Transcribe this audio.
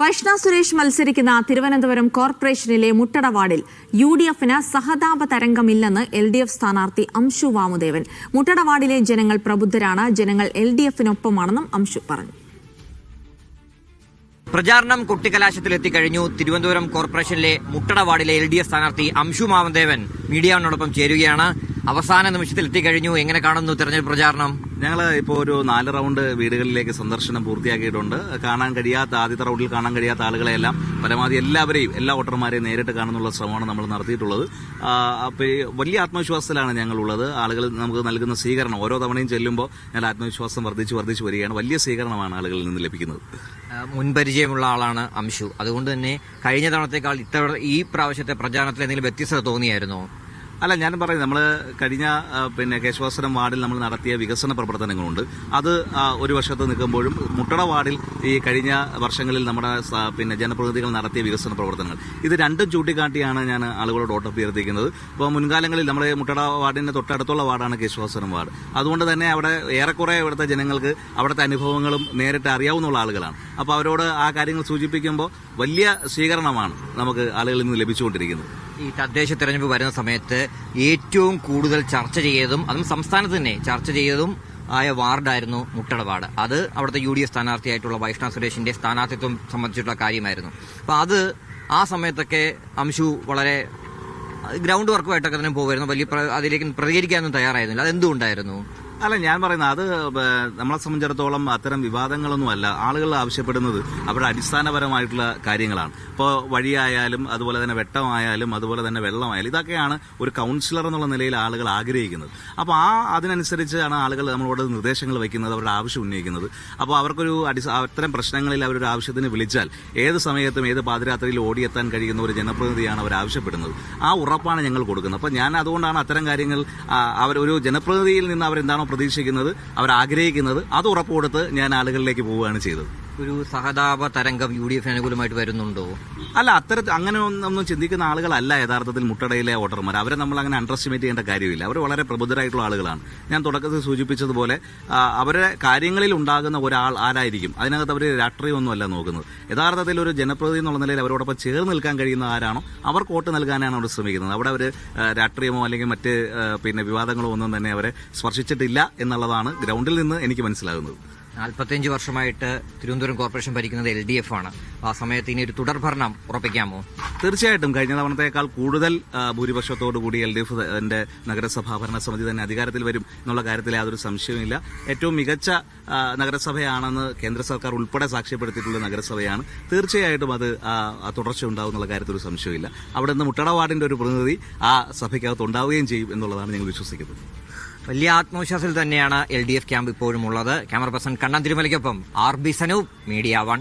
വൈഷ്ണ സുരേഷ് മത്സരിക്കുന്ന തിരുവനന്തപുരം കോർപ്പറേഷനിലെ മുട്ടട വാർഡിൽ യു ഡി എഫിന് സഹതാപ തരംഗമില്ലെന്ന് എൽ ഡി എഫ് സ്ഥാനാർത്ഥി അംശു വാമുദേവൻ. മുട്ടട വാർഡിലെ ജനങ്ങൾ പ്രബുദ്ധരാണ്. ജനങ്ങൾ എൽ ഡി എഫിനൊപ്പമാണെന്നും അംശു പറഞ്ഞു. പ്രചാരണം കുട്ടിക്കലാശത്തിലെത്തിക്കഴിഞ്ഞു. തിരുവനന്തപുരം കോർപ്പറേഷനിലെ മുട്ടട വാർഡിലെ എൽ ഡി എഫ് സ്ഥാനാർത്ഥി അംശു മാമദേവൻ മീഡിയയോടൊപ്പം ചേരുകയാണ്. അവസാന നിമിഷത്തിൽ എത്തിക്കഴിഞ്ഞു എങ്ങനെ കാണുന്നു തെരഞ്ഞെടുപ്പ് പ്രചാരണം? ഞങ്ങൾ ഇപ്പോൾ ഒരു നാല് റൗണ്ട് വീടുകളിലേക്ക് സന്ദർശനം പൂർത്തിയാക്കിയിട്ടുണ്ട്. കാണാൻ കഴിയാത്ത ആദ്യത്തെ റൗണ്ടിൽ കാണാൻ കഴിയാത്ത ആളുകളെല്ലാം പരമാവധി എല്ലാവരെയും എല്ലാ വോട്ടർമാരെയും നേരിട്ട് കാണുന്നുള്ള ശ്രമമാണ് നമ്മൾ നടത്തിയിട്ടുള്ളത്. അപ്പോൾ വലിയ ആത്മവിശ്വാസത്തിലാണ് ഞങ്ങളുള്ളത്. ആളുകൾ നമുക്ക് നൽകുന്ന സ്വീകരണം ഓരോ തവണയും ചെല്ലുമ്പോൾ ഞങ്ങൾ ആത്മവിശ്വാസം വർദ്ധിച്ച് വർദ്ധിച്ച് വരികയാണ്. വലിയ സ്വീകരണമാണ് ആളുകളിൽ നിന്ന് ലഭിക്കുന്നത്. മുൻപരിചയമുള്ള ആളാണ് അംശു. അതുകൊണ്ട് തന്നെ കഴിഞ്ഞ തവണത്തേക്കാൾ ഇത്തവണ ഈ പ്രാവശ്യത്തെ പ്രചാരണത്തിൽ എന്തെങ്കിലും വ്യത്യസ്തത തോന്നിയായിരുന്നോ? അല്ല ഞാൻ പറയുന്നത് നമ്മൾ കഴിഞ്ഞ പിന്നെ കേശവാസനം വാർഡിൽ നമ്മൾ നടത്തിയ വികസന പ്രവർത്തനങ്ങളുണ്ട്. അത് ഒരു വശത്ത് നിൽക്കുമ്പോഴും മുട്ടട വാർഡിൽ ഈ കഴിഞ്ഞ വർഷങ്ങളിൽ നമ്മുടെ പിന്നെ ജനപ്രതിനിധികൾ നടത്തിയ വികസന പ്രവർത്തനങ്ങൾ. ഇത് രണ്ടും ചൂണ്ടിക്കാട്ടിയാണ് ഞാൻ ആളുകളോട് ഓട്ടപ്പുയർത്തിക്കുന്നത് ഇപ്പോൾ മുൻകാലങ്ങളിൽ നമ്മുടെ മുട്ടട വാർഡിന്റെ തൊട്ടടുത്തുള്ള വാർഡാണ് കേശവാസനം വാർഡ്. അതുകൊണ്ട് തന്നെ അവിടെ ഏറെക്കുറെ ഇവിടുത്തെ ജനങ്ങൾക്ക് അവിടുത്തെ അനുഭവങ്ങളും നേരിട്ട് അറിയാവുന്ന ആളുകളാണ്. അപ്പോൾ അവരോട് ആ കാര്യങ്ങൾ സൂചിപ്പിക്കുമ്പോൾ വലിയ സ്വീകരണമാണ് നമുക്ക് ആളുകളിൽ നിന്ന് ലഭിച്ചുകൊണ്ടിരിക്കുന്നത്. ഈ തദ്ദേശ തെരഞ്ഞെടുപ്പ് വരുന്ന സമയത്ത് ഏറ്റവും കൂടുതൽ ചർച്ച ചെയ്തതും അതും സംസ്ഥാനത്ത് തന്നെ ചർച്ച ചെയ്തതും ആയ വാർഡായിരുന്നു മുട്ടട വാർഡ് അത് അവിടുത്തെ യു ഡി എഫ് സ്ഥാനാർത്ഥിയായിട്ടുള്ള വൈഷ്ണവ് സുരേഷിന്റെ സ്ഥാനാർത്ഥിത്വം സംബന്ധിച്ചിട്ടുള്ള കാര്യമായിരുന്നു. അപ്പൊ അത് ആ സമയത്തൊക്കെ അംശു വളരെ ഗ്രൗണ്ട് വർക്കുമായിട്ടൊക്കെ തന്നെ പോകുമായിരുന്നു വലിയ അതിലേക്ക് പ്രതികരിക്കാനൊന്നും തയ്യാറായിരുന്നില്ല. അതെന്തുകൊണ്ടായിരുന്നു? അല്ല ഞാൻ പറയുന്നത് അത് നമ്മളെ സംബന്ധിച്ചിടത്തോളം അത്തരം വിവാദങ്ങളൊന്നുമല്ല. ആളുകൾ ആവശ്യപ്പെടുന്നത് അവരുടെ അടിസ്ഥാനപരമായിട്ടുള്ള കാര്യങ്ങളാണ്. ഇപ്പോൾ വഴിയായാലും അതുപോലെ തന്നെ വെട്ടമായാലും അതുപോലെ തന്നെ വെള്ളമായാലും ഇതൊക്കെയാണ് ഒരു കൗൺസിലർ എന്നുള്ള നിലയിൽ ആളുകൾ ആഗ്രഹിക്കുന്നത്. അപ്പോൾ ആ അതിനനുസരിച്ചാണ് ആളുകൾ നമ്മളോട് നിർദ്ദേശങ്ങൾ വയ്ക്കുന്നത് അവരുടെ ആവശ്യം ഉന്നയിക്കുന്നത്. അപ്പോൾ അവർക്കൊരു അടി അത്തരം പ്രശ്നങ്ങളിൽ അവരൊരു ആവശ്യത്തിന് വിളിച്ചാൽ ഏത് സമയത്തും ഏത് പാതിരാത്രിയിൽ ഓടിയെത്താൻ കഴിയുന്ന ഒരു ജനപ്രതിനിധിയാണ് അവർ ആവശ്യപ്പെടുന്നത്. ആ ഉറപ്പാണ് ഞങ്ങൾ കൊടുക്കുന്നത്. അപ്പോൾ ഞാൻ അതുകൊണ്ടാണ് അത്തരം കാര്യങ്ങൾ അവർ ഒരു ജനപ്രതിനിധിയിൽ നിന്ന് അവരെന്താണോ പ്രതീക്ഷിക്കുന്നത് അവർ ആഗ്രഹിക്കുന്നത്. അത് ഉറപ്പ് കൊടുത്ത് ഞാൻ ആളുകളിലേക്ക് പോവുകയാണ് ചെയ്തത്. ഒരു സഹതാപ തരംഗം യു ഡി എഫ് അനുകൂലമായിട്ട് വരുന്നുണ്ടോ? അല്ല അത്തരത്തിൽ അങ്ങനെ ഒന്നും ചിന്തിക്കുന്ന ആളുകളല്ല യഥാർത്ഥത്തിൽ മുട്ടടയിലെ വോട്ടർമാർ. അവരെ നമ്മൾ അങ്ങനെ അണ്ടർ എസ്റ്റിമേറ്റ് ചെയ്യേണ്ട കാര്യമില്ല. അവർ വളരെ പ്രബുദ്ധരായിട്ടുള്ള ആളുകളാണ്. ഞാൻ തുടക്കത്തിൽ സൂചിപ്പിച്ചതുപോലെ അവരെ അവരുടെ കാര്യങ്ങളിൽ ഉണ്ടാകുന്ന ഒരാൾ ആരായിരിക്കും? അതിനകത്ത് അവർ രാഷ്ട്രീയമൊന്നുമല്ല നോക്കുന്നത്. യഥാർത്ഥത്തിൽ ഒരു ജനപ്രതിനിധി എന്നുള്ള നിലയിൽ അവരോടൊപ്പം ചേർന്ന് നിൽക്കാൻ കഴിയുന്ന ആരാണോ അവർക്ക് വോട്ട് നൽകാനാണ് അവർ ശ്രമിക്കുന്നത്. അവിടെ അവർ രാഷ്ട്രീയമോ അല്ലെങ്കിൽ മറ്റ് പിന്നെ വിവാദങ്ങളോ ഒന്നും തന്നെ അവരെ സ്പർശിച്ചിട്ടില്ല എന്നുള്ളതാണ് ഗ്രൗണ്ടിൽ നിന്ന് എനിക്ക് മനസ്സിലാകുന്നത്. നാൽപ്പത്തിയഞ്ച് വർഷമായിട്ട് തിരുവനന്തപുരം കോർപ്പറേഷൻ ഭരിക്കുന്നത് എൽ ഡി എഫ് ആണ്. ആ സമയത്ത് ഇനി ഒരു തുടർഭരണം ഉറപ്പിക്കാമോ? തീർച്ചയായിട്ടും. കഴിഞ്ഞ തവണത്തേക്കാൾ കൂടുതൽ ഭൂരിപക്ഷത്തോടു കൂടി എൽ ഡി എഫ് എന്റെ നഗരസഭാ ഭരണസമിതി തന്നെ അധികാരത്തിൽ വരും എന്നുള്ള കാര്യത്തിൽ യാതൊരു സംശയവുമില്ല. ഏറ്റവും മികച്ച നഗരസഭയാണെന്ന് കേന്ദ്ര സർക്കാർ ഉൾപ്പെടെ സാക്ഷ്യപ്പെടുത്തിയിട്ടുള്ള നഗരസഭയാണ്. തീർച്ചയായിട്ടും അത് തുടർച്ച ഉണ്ടാവും എന്നുള്ള കാര്യത്തിൽ ഒരു സംശയമില്ല അവിടെ നിന്ന് മുട്ടട വാർഡിന്റെ ഒരു പ്രതിനിധി ആ സഭയ്ക്കകത്ത് ഉണ്ടാവുകയും ചെയ്യും എന്നുള്ളതാണ് ഞങ്ങൾ വിശ്വസിക്കുന്നത്. വലിയ ആത്മവിശ്വാസത്തിൽ തന്നെയാണ് എൽ ഡി എഫ് ക്യാമ്പ് ഇപ്പോഴും ഉള്ളത് camera person Kannan തിരുമലയ്ക്കൊപ്പം R B Sanoop media one.